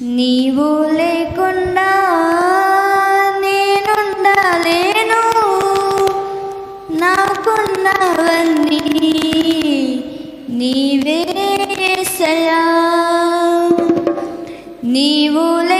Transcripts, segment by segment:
నీవు లేకుండా నేనుండలేను. నాకున్నవన్నీ నీవే సయా. నీవు లే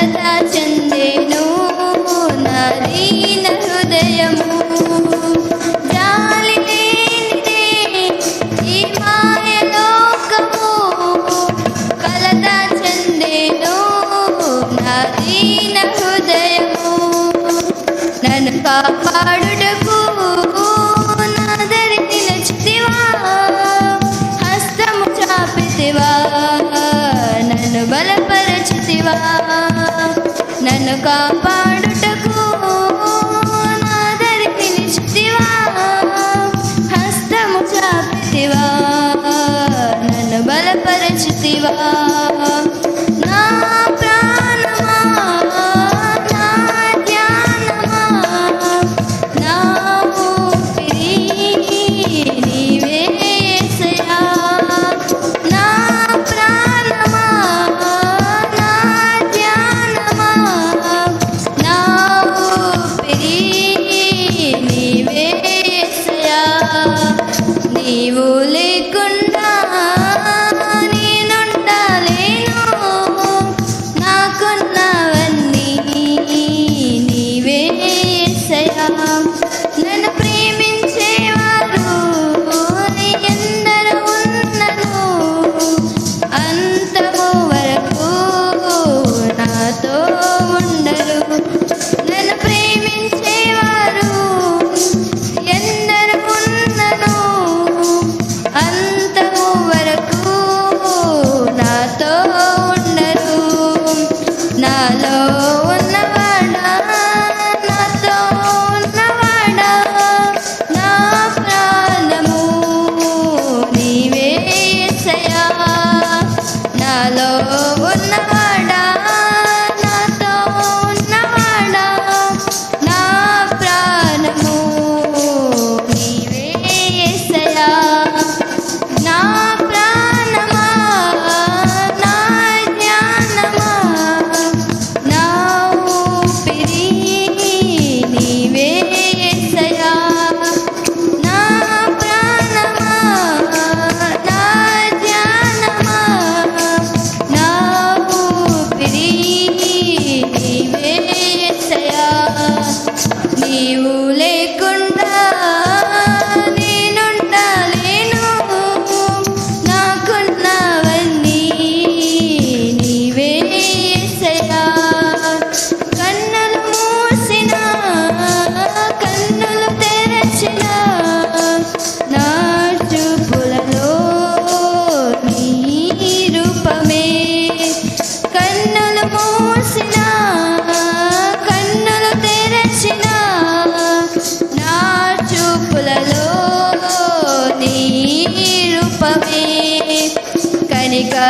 కలత చెందేను నదీన హృదయము. నన్ను కాపాడు kapal